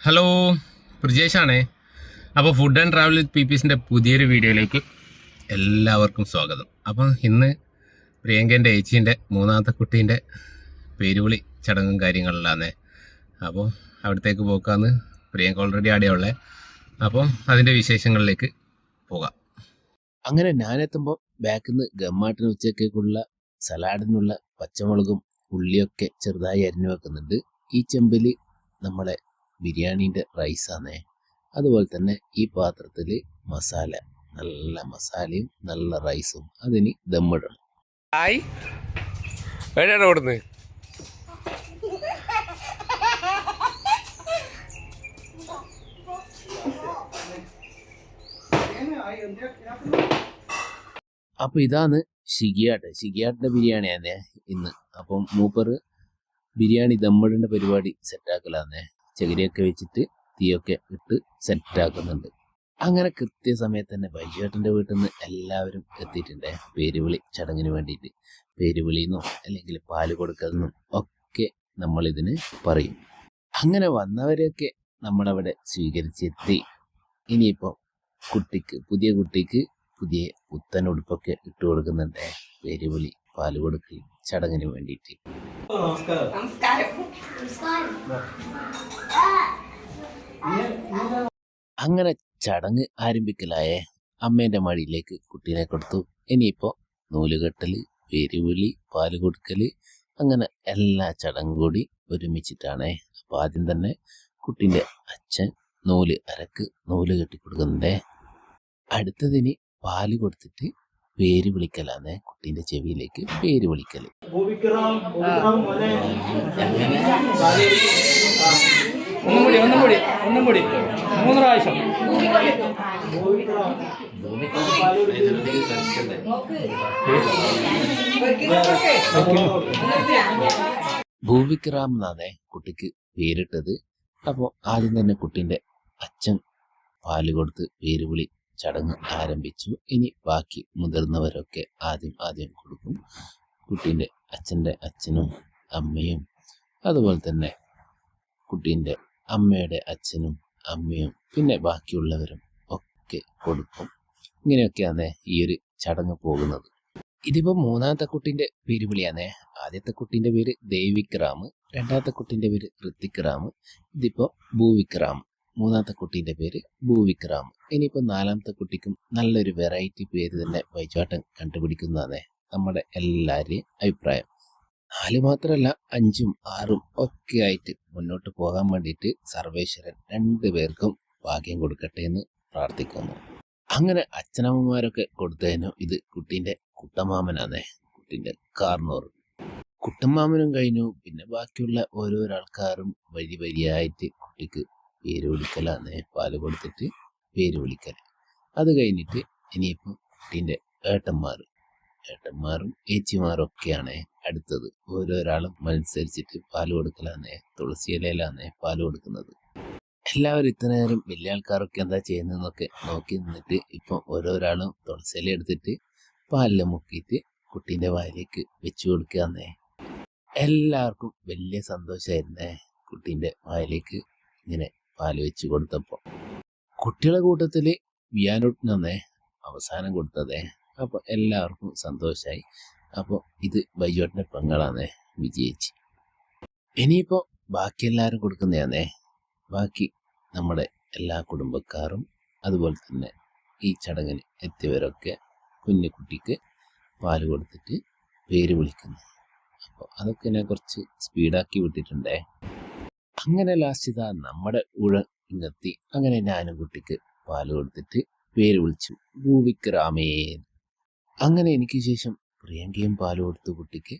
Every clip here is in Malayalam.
ഹലോ ബ്രിജേഷാണേ അപ്പോൾ food and travel with P പിസിന്റെ പുതിയൊരു വീഡിയോയിലേക്ക് എല്ലാവർക്കും സ്വാഗതം. അപ്പം ഇന്ന് പ്രിയങ്കന്റെ ഏച്ചീന്റെ മൂന്നാമത്തെ കുട്ടീന്റെ പേരുവിളി ചടങ്ങും കാര്യങ്ങളിലാണ് അപ്പോൾ അവിടത്തേക്ക് പോക്കാന്ന് പ്രിയങ്ക ഓൾറെഡി ആടെയുള്ളത് അപ്പം അതിന്റെ വിശേഷങ്ങളിലേക്ക് പോകാം. അങ്ങനെ ഞാനെത്തുമ്പോൾ ബാക്കിൽ നിന്ന് ഗമ്മാട്ടിന് ഉച്ചക്കേക്കുള്ള സലാഡിനുള്ള പച്ചമുളകും ഉള്ളിയൊക്കെ ചെറുതായി അരിഞ്ഞു വെക്കുന്നുണ്ട്. ഈ ചെമ്പിൽ നമ്മളെ ബിരിയാണീന്റെ റൈസാണേ അതുപോലെ തന്നെ ഈ പാത്രത്തിൽ മസാല നല്ല മസാലയും നല്ല റൈസും അതിന് ദമ്മിടണം. ഹായ് എവിടെയാണ് ഓടുന്നത്? അപ്പോൾ ഇതാണ് ഷിഗിയാട്ട് ഷിഗിയാട്ടിന്റെ ബിരിയാണിയാണ് ഇന്ന്. അപ്പം മൂപ്പർ ബിരിയാണി ദമ്മിടേണ്ട പരിപാടി സെറ്റാക്കലാന്നേ ചകിരിയൊക്കെ വെച്ചിട്ട് തീയൊക്കെ ഇട്ട് സെറ്റാക്കുന്നുണ്ട്. അങ്ങനെ കൃത്യസമയത്ത് തന്നെ ബൈജുവേട്ടന്റെ വീട്ടിൽ നിന്ന് എല്ലാവരും എത്തിയിട്ടുണ്ട്. പേരുവിളി ചടങ്ങിന് വേണ്ടിയിട്ട്. പേരുവിളിന്നോ അല്ലെങ്കിൽ പാൽ കൊടുക്കലെന്നും ഒക്കെ നമ്മളിതിന് പറയും. അങ്ങനെ വന്നവരെയൊക്കെ നമ്മളവിടെ സ്വീകരിച്ചെത്തി. ഇനിയിപ്പോൾ കുട്ടിക്ക് പുതിയ കുട്ടിക്ക് പുതിയ പുത്തൻ ഉടുപ്പൊക്കെ ഇട്ട് കൊടുക്കുന്നുണ്ട് പേരുവിളി പാൽ കൊടുക്കൽ ചടങ്ങിന് വേണ്ടിയിട്ട്. അങ്ങനെ ചടങ്ങ് ആരംഭിക്കലായ അമ്മേന്റെ മടിയിലേക്ക് കുട്ടീനെ കൊടുത്തു. ഇനിയിപ്പോ നൂലുകെട്ടൽ വേരുവിളി പാൽ കൊടുക്കൽ അങ്ങനെ എല്ലാ ചടങ്ങും കൂടി ഒരുമിച്ചിട്ടാണ്. അപ്പൊ ആദ്യം തന്നെ കുട്ടിന്റെ അച്ഛൻ നൂൽ അരക്ക് നൂൽ കെട്ടി കൊടുക്കുന്നുണ്ടേ അടുത്തതിന് പാൽ കൊടുത്തിട്ട് പേര് വിളിക്കലാന്ന് കുട്ടീന്റെ ചെവിയിലേക്ക് പേര് വിളിക്കൽ ഒന്നും കൂടി ഒന്നും കൂടി ഒന്നും കൂടി മൂന്ന് പ്രാവശ്യം. ഭൂവിക്രാം എന്നാണ് കുട്ടിക്ക് പേരിട്ടത്. അപ്പോൾ ആദ്യം തന്നെ കുട്ടീന്റെ അച്ഛൻ പാൽ കൊടുത്ത് പേര് വിളി ചടങ്ങ് ആരംഭിച്ചു. ഇനി ബാക്കി മുതിർന്നവരൊക്കെ ആദ്യം ആദ്യം കൊടുക്കും. കുട്ടീന്റെ അച്ഛന്റെ അച്ഛനും അമ്മയും അതുപോലെ തന്നെ കുട്ടീന്റെ അമ്മയുടെ അച്ഛനും അമ്മയും പിന്നെ ബാക്കിയുള്ളവരും ഒക്കെ കൊടുക്കും. ഇങ്ങനെയൊക്കെയാണ് ഈ ഒരു ചടങ്ങ് പോകുന്നത്. ഇതിപ്പോൾ മൂന്നാമത്തെ കുട്ടീന്റെ പേര് വിളിയാണേ. ആദ്യത്തെ കുട്ടീന്റെ പേര് ദേവിക് റാം രണ്ടാമത്തെ കുട്ടീന്റെ പേര് ഋത്തിക് റാം ഇതിപ്പോ ഭൂവിക് റാം മൂന്നാമത്തെ കുട്ടീന്റെ പേര് ഭൂവിക്രാം ഇനിയിപ്പോൾ നാലാമത്തെ കുട്ടിക്കും നല്ലൊരു വെറൈറ്റി പേര് തന്നെ വൈചാട്ടൻ കണ്ടുപിടിക്കുന്നതാണ് നമ്മുടെ എല്ലാവരുടെയും അഭിപ്രായം. നാല് മാത്രമല്ല അഞ്ചും ആറും ഒക്കെ ആയിട്ട് മുന്നോട്ട് പോകാൻ വേണ്ടിയിട്ട് സർവേശ്വരൻ രണ്ടു പേർക്കും ഭാഗ്യം കൊടുക്കട്ടെ എന്ന് പ്രാർത്ഥിക്കുന്നു. അങ്ങനെ അച്ഛനമ്മമാരൊക്കെ കൊടുത്തതിനു ഇത് കുട്ടീന്റെ കുട്ടമാമനാണ് കുട്ടീന്റെ കാർന്നോർ. കുട്ടമാമനും കഴിഞ്ഞു. പിന്നെ ബാക്കിയുള്ള ഓരോരോ ആൾക്കാരും വരി വരിയായിട്ട് കുട്ടിക്ക് പേര് വിളിക്കലാന്നേ പാൽ കൊടുത്തിട്ട് പേര് വിളിക്കൽ അത് കഴിഞ്ഞിട്ട് ഇനിയിപ്പം കുട്ടീന്റെ ഏട്ടന്മാർ ഏട്ടന്മാരും ഏച്ചിമാരും ഒക്കെയാണ് അടുത്തത്. ഓരോരാളും മത്സരിച്ചിട്ട് പാൽ കൊടുക്കലാന്ന് തുളസി ഇലയിലാന്ന് പാൽ കൊടുക്കുന്നത്. എല്ലാവരും ഇത്ര നേരം വലിയ ആൾക്കാരൊക്കെ എന്താ ചെയ്യുന്നതെന്നൊക്കെ നോക്കി നിന്നിട്ട് ഇപ്പം ഓരോരാളും തുളസി ഇല എടുത്തിട്ട് പാലിൽ മുക്കിയിട്ട് കുട്ടീന്റെ വായിലേക്ക് വെച്ചു കൊടുക്കുകയെന്നേ എല്ലാവർക്കും വലിയ സന്തോഷമായിരുന്നേ കുട്ടീന്റെ വായിലേക്ക് ഇങ്ങനെ പാൽ വെച്ച് കൊടുത്തപ്പോൾ കുട്ടികളെ കൂട്ടത്തിൽ വിയാനോട്ടിനെ അവസാനം കൊടുത്തതേ. അപ്പോൾ എല്ലാവർക്കും സന്തോഷമായി അപ്പോൾ ഇത് ബൈജോട്ടിന്റെ പെങ്ങളാന്നേ വിജയിച്ച്. ഇനിയിപ്പോൾ ബാക്കി എല്ലാവരും കൊടുക്കുന്നതാന്നേ ബാക്കി നമ്മുടെ എല്ലാ കുടുംബക്കാരും അതുപോലെ തന്നെ ഈ ചടങ്ങിന് എത്തിയവരൊക്കെ കുഞ്ഞുകുട്ടിക്ക് പാൽ കൊടുത്തിട്ട് പേര് വിളിക്കുന്നു. അപ്പോൾ അതൊക്കെ ഞാൻ കുറച്ച് സ്പീഡാക്കി വിട്ടിട്ടുണ്ടേ. അങ്ങനെ ലാസ്റ്റ് ഇതാ നമ്മുടെ ഉഴ ഇങ്ങെത്തി അങ്ങനെ ഞാനും കുട്ടിക്ക് പാൽ കൊടുത്തിട്ട് പേര് വിളിച്ചു. ഭൂവിക്ക് രാമേ അങ്ങനെ എനിക്ക് ശേഷം പ്രിയങ്കയും പാൽ കൊടുത്തു കുട്ടിക്ക്.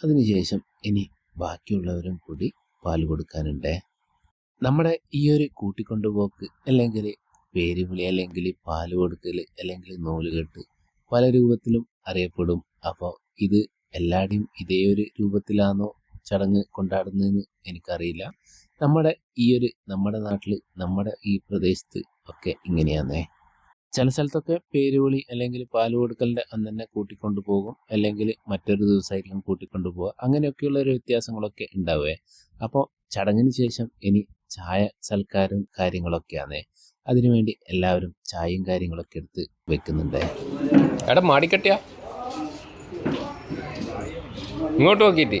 അതിനുശേഷം ഇനി ബാക്കിയുള്ളവരും കൂടി പാൽ കൊടുക്കാനുണ്ടേ. നമ്മുടെ ഈ ഒരു കൂട്ടിക്കൊണ്ടുപോക്ക് അല്ലെങ്കിൽ പേര് വിളി അല്ലെങ്കിൽ പാൽ കൊടുക്കൽ അല്ലെങ്കിൽ നൂലുകെട്ട് പല രൂപത്തിലും അറിയപ്പെടും. അപ്പോൾ ഇത് എല്ലാവരുടെയും ഇതേ ഒരു രൂപത്തിലാണോ ചടങ്ങ് കൊണ്ടാടുന്നതെന്ന് എനിക്കറിയില്ല. നമ്മുടെ ഈ ഒരു നമ്മുടെ നാട്ടിൽ നമ്മുടെ ഈ പ്രദേശത്ത് ഒക്കെ ഇങ്ങനെയാന്നേ. ചില സ്ഥലത്തൊക്കെ പേരുവിളി അല്ലെങ്കിൽ പാൽ കൊടുക്കലിന്റെ അന്ന് തന്നെ കൂട്ടിക്കൊണ്ടു പോകും. അല്ലെങ്കിൽ മറ്റൊരു ദിവസമായിരിക്കും കൂട്ടിക്കൊണ്ടു പോകുക അങ്ങനെയൊക്കെയുള്ള ഒരു വ്യത്യാസങ്ങളൊക്കെ ഉണ്ടാവേ അപ്പോൾ ചടങ്ങിന് ശേഷം ഇനി ചായ സൽക്കാരവും കാര്യങ്ങളൊക്കെയാണ് അതിനുവേണ്ടി എല്ലാവരും ചായയും കാര്യങ്ങളൊക്കെ എടുത്ത് വെക്കുന്നുണ്ട്. എടാ മാടിക്കട്ടിയാ. ഇങ്ങോട്ട് നോക്കിയിട്ട്.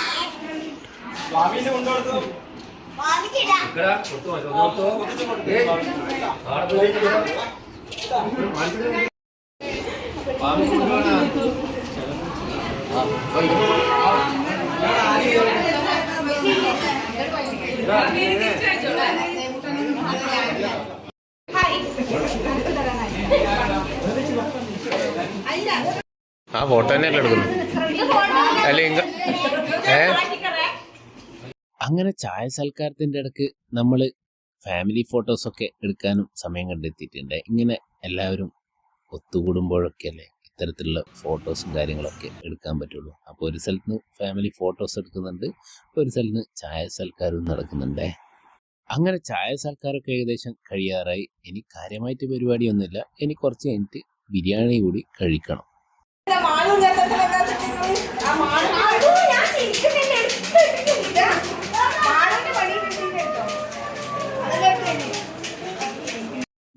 ആ ഫോട്ടോ തന്നെയല്ലേ എടുക്കുന്നു അല്ല? ഏ? അങ്ങനെ ചായ സൽക്കാരത്തിന്റെ ഇടയ്ക്ക് നമ്മൾ ഫാമിലി ഫോട്ടോസൊക്കെ എടുക്കാനും സമയം കണ്ടെത്തിയിട്ടുണ്ട്. ഇങ്ങനെ എല്ലാവരും ഒത്തുകൂടുമ്പോഴൊക്കെ അല്ലേ ഇത്തരത്തിലുള്ള ഫോട്ടോസും കാര്യങ്ങളൊക്കെ എടുക്കാൻ പറ്റുള്ളൂ. അപ്പോൾ ഒരു സ്ഥലത്ത് നിന്ന് ഫാമിലി ഫോട്ടോസ് എടുക്കുന്നുണ്ട് ഒരു സ്ഥലത്ത് നിന്ന് ചായ സൽക്കാരവും നടക്കുന്നുണ്ട്. അങ്ങനെ ചായ സൽക്കാരമൊക്കെ ഏകദേശം കഴിയാറായി. ഇനി കാര്യമായിട്ട് പരിപാടിയൊന്നുമില്ല. ഇനി കുറച്ച് കഴിഞ്ഞിട്ട് ബിരിയാണി കൂടി കഴിക്കണം.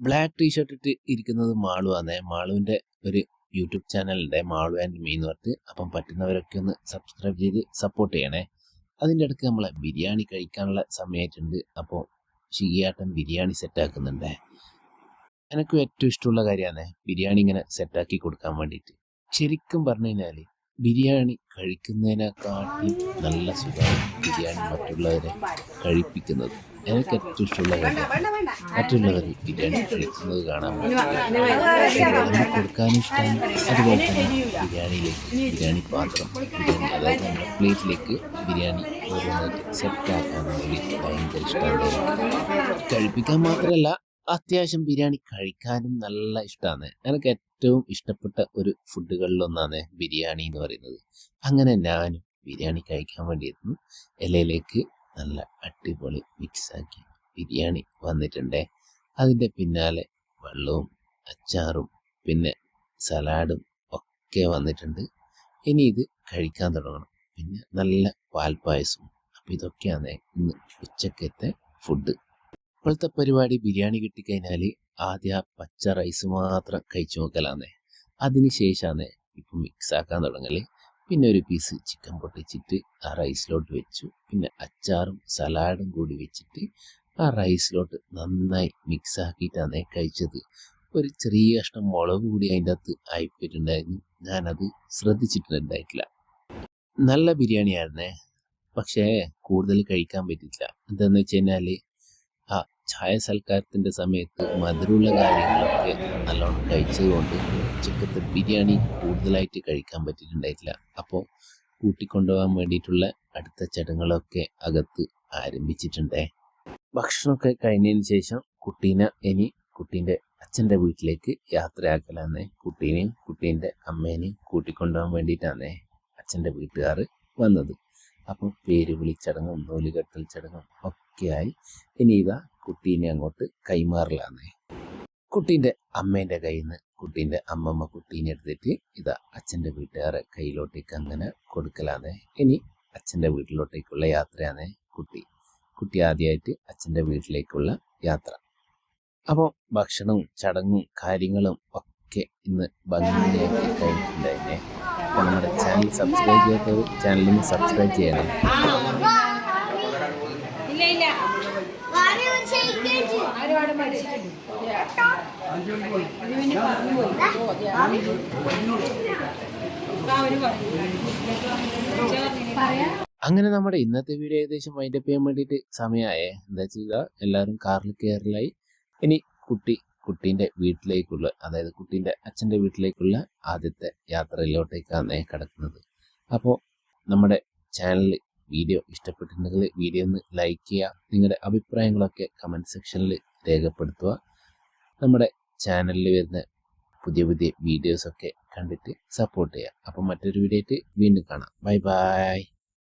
ബ്ലാക്ക് ടീഷർട്ട് ഇട്ട് ഇരിക്കുന്നത് മാളു ആണ് മാളുവിന്റെ ഒരു യൂട്യൂബ് ചാനലുണ്ട് മാളു ആൻഡ് മീ എന്ന് പറഞ്ഞിട്ട് അപ്പം പറ്റുന്നവരൊക്കെ ഒന്ന് സബ്സ്ക്രൈബ് ചെയ്ത് സപ്പോർട്ട് ചെയ്യണേ. അതിന്റെ ഇടയ്ക്ക് നമ്മളെ ബിരിയാണി കഴിക്കാനുള്ള സമയമായിട്ടുണ്ട് അപ്പോൾ ഷിഗിയാട്ടൻ ബിരിയാണി സെറ്റാക്കുന്നുണ്ട്. എനിക്കും ഏറ്റവും ഇഷ്ടമുള്ള കാര്യമാണ് ബിരിയാണി ഇങ്ങനെ സെറ്റാക്കി കൊടുക്കാൻ വേണ്ടിയിട്ട്. ശരിക്കും പറഞ്ഞു കഴിഞ്ഞാൽ ബിരിയാണി കഴിക്കുന്നതിനെക്കാട്ടിലും നല്ല സുഖമാണ് ബിരിയാണി മറ്റുള്ളവരെ കഴിപ്പിക്കുന്നത്. എനിക്ക് ഏറ്റവും ഇഷ്ടമുള്ള കാര്യം മറ്റുള്ളവർ ബിരിയാണി കഴിക്കുന്നത് കാണാൻ നമുക്ക് കൊടുക്കാനും ഇഷ്ടമാണ് അതുപോലെ തന്നെ ബിരിയാണിയിലേക്ക് ബിരിയാണി പാത്രം ബിരിയാണി അതായത് നമ്മുടെ പ്ലേറ്റിലേക്ക് ബിരിയാണി ഓരോന്നായിട്ട് സെറ്റാക്കാൻ വേണ്ടി ഭയങ്കര ഇഷ്ടമാണ് എനിക്ക്. കഴിപ്പിക്കാൻ മാത്രമല്ല അത്യാവശ്യം ബിരിയാണി കഴിക്കാനും നല്ല ഇഷ്ടമാണ് എനിക്ക് ഏറ്റവും ഇഷ്ടപ്പെട്ട ഒരു ഫുഡുകളിലൊന്നാണ് ബിരിയാണി എന്ന് പറയുന്നത്. അങ്ങനെ ഞാനും ബിരിയാണി കഴിക്കാൻ വേണ്ടിയിരുന്നു ഇലയിലേക്ക് നല്ല അടിപൊളി മിക്സാക്കി ബിരിയാണി വന്നിട്ടുണ്ട്. അതിന്റെ പിന്നാലെ വെള്ളവും അച്ചാറും പിന്നെ സലാഡും ഒക്കെ വന്നിട്ടുണ്ട്. ഇനി ഇത് കഴിക്കാൻ തുടങ്ങണം. പിന്നെ നല്ല പാൽപ്പായസവും. അപ്പം ഇതൊക്കെയാണ് ഇന്ന് ഉച്ചക്കത്തെ ഫുഡ്. ഇപ്പോഴത്തെ പരിപാടി ബിരിയാണി കിട്ടിക്കഴിഞ്ഞാൽ ആദ്യം ആ പച്ച റൈസ് മാത്രം കഴിച്ചു നോക്കലാന്നേ. അതിന് ശേഷമാണ് ഇപ്പം മിക്സ് ആക്കാൻ തുടങ്ങൽ. പിന്നെ ഒരു പീസ് ചിക്കൻ പൊട്ടിച്ചിട്ട് ആ റൈസിലോട്ട് വെച്ചു. പിന്നെ അച്ചാറും സലാഡും കൂടി വെച്ചിട്ട് ആ റൈസിലോട്ട് നന്നായി മിക്സ് ആക്കിയിട്ടാണ് കഴിച്ചത്. ഒരു ചെറിയ കഷ്ണം മുളക് കൂടി അതിന്റെ അകത്ത് ആയിപ്പോയിട്ടുണ്ടായിരുന്നു. ഞാനത് ശ്രദ്ധിച്ചിട്ടുണ്ടായിട്ടില്ല. നല്ല ബിരിയാണിയായിരുന്നേ പക്ഷേ കൂടുതൽ കഴിക്കാൻ പറ്റിയില്ല. എന്താണെന്ന് വെച്ച് കഴിഞ്ഞാൽ ആ ചായ സൽക്കാരത്തിന്റെ സമയത്ത് മധുരമുള്ള കാര്യങ്ങളൊക്കെ നല്ലോണം കഴിച്ചതുകൊണ്ട് ഉച്ചക്കത്തെ ബിരിയാണി കൂടുതലായിട്ട് കഴിക്കാൻ പറ്റിയിട്ടുണ്ടായിട്ടില്ല. അപ്പോൾ കൂട്ടിക്കൊണ്ടുപോകാൻ വേണ്ടിയിട്ടുള്ള അടുത്ത ചടങ്ങുകളൊക്കെ അകത്ത് ആരംഭിച്ചിട്ടുണ്ടേ. ഭക്ഷണമൊക്കെ കഴിഞ്ഞതിന് ശേഷം കുട്ടീനെ ഇനി കുട്ടീന്റെ അച്ഛന്റെ വീട്ടിലേക്ക് യാത്രയാക്കലാന്ന് കുട്ടീനെയും കുട്ടീന്റെ അമ്മേനെയും കൂട്ടിക്കൊണ്ടുപോകാൻ വേണ്ടിയിട്ടാണ് അച്ഛന്റെ വീട്ടുകാർ വന്നത്. അപ്പം പേര് വിളിച്ചടങ്ങും നൂലുകെട്ടൽ ചടങ്ങും ഒക്കെയായി ഇനി ഇതാ കുട്ടീനെ അങ്ങോട്ട് കൈമാറലാന്നേ. കുട്ടീന്റെ അമ്മേന്റെ കയ്യിൽ നിന്ന് കുട്ടീന്റെ അമ്മമ്മ കുട്ടീനെ എടുത്തിട്ട് ഇതാ അച്ഛന്റെ വീട്ടുകാരെ കയ്യിലോട്ടേക്ക് അങ്ങനെ കൊടുക്കലാണ്. ഇനി അച്ഛന്റെ വീട്ടിലോട്ടേക്കുള്ള യാത്രയാണ് കുട്ടി. കുട്ടി ആദ്യമായിട്ട് അച്ഛന്റെ വീട്ടിലേക്കുള്ള യാത്ര. അപ്പോൾ ഭക്ഷണവും ചടങ്ങും കാര്യങ്ങളും ഒക്കെ ഇന്ന് ഭംഗിയാക്കി കഴിഞ്ഞിട്ടുണ്ടായിരുന്നേ അപ്പോൾ നമ്മുടെ ചാനൽ സബ്സ്ക്രൈബ് ചെയ്യാത്തവർ ചാനലിന് സബ്സ്ക്രൈബ് ചെയ്യണം. ഒരുപാട് പഠിച്ചിട്ടുണ്ട് അങ്ങനെ നമ്മുടെ ഇന്നത്തെ വീഡിയോ ഏകദേശം വൈൻഡപ്പ് ചെയ്യാൻ വേണ്ടിയിട്ട് സമയമായേ എന്താ ചെയ്യുക? എല്ലാവരും കാറിൽ കയറലായി ഇനി കുട്ടി കുട്ടീന്റെ വീട്ടിലേക്കുള്ള അതായത് കുട്ടീന്റെ അച്ഛന്റെ വീട്ടിലേക്കുള്ള ആദ്യത്തെ യാത്രയിലോട്ടേക്കാണ് കിടക്കുന്നത്. അപ്പോൾ നമ്മുടെ ചാനൽ വീഡിയോ ഇഷ്ടപ്പെട്ടിട്ടുണ്ടെങ്കിൽ വീഡിയോ ഒന്ന് ലൈക്ക് ചെയ്യുക. നിങ്ങളുടെ അഭിപ്രായങ്ങളൊക്കെ കമന്റ് സെക്ഷനിൽ രേഖപ്പെടുത്തുക. നമ്മുടെ ചാനലിൽ വരുന്ന പുതിയ പുതിയ വീഡിയോസൊക്കെ കണ്ടിട്ട് സപ്പോർട്ട് ചെയ്യുക. അപ്പം മറ്റൊരു വീഡിയോ ആയിട്ട് വീണ്ടും കാണാം. Bye bye